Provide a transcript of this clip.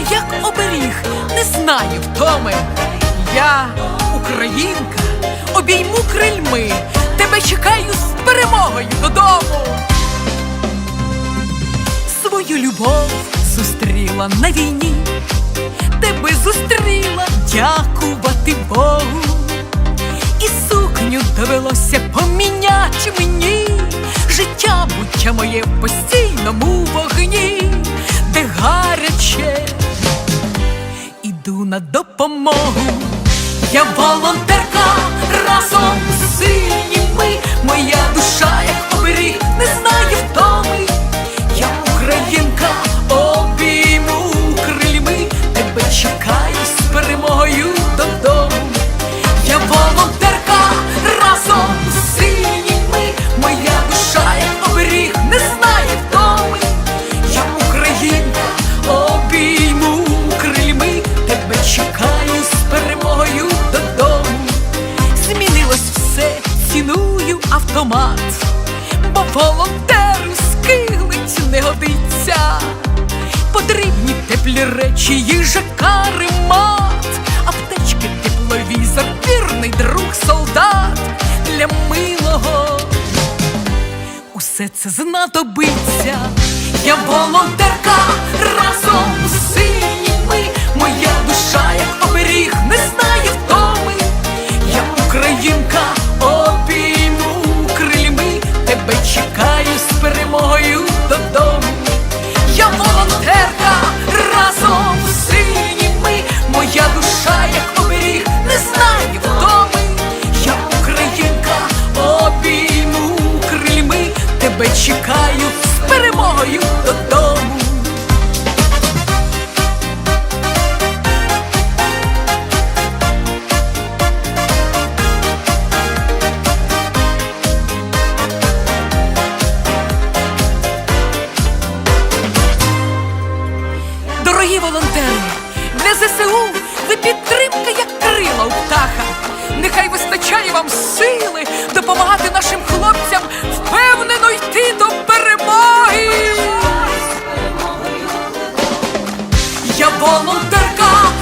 як оберіг, не знає втоми. Я, українка, обійму крильми, тебе чекаю з перемогою додому. Свою любов зустріла на війні, тебе зустріла, дякувати Богу. І сукню довелося поміняти мені. Життя буття моє в постійному вогні, на допомогу. Я волонтерка ціную автомат, бо волонтеру скиглить не годиться. Потрібні теплі речі, їжа, каремат, аптечки, тепловізор, вірний друг, солдат для милого. Усе це знадобиться. Я волонтерка разом з синіми, моя душа, як чекаю з перемогою додому. Дорогі волонтери, для ЗСУ ви підтримка, як крила у птаха. Нехай вистачає вам сили допомагати Я волонтерка разом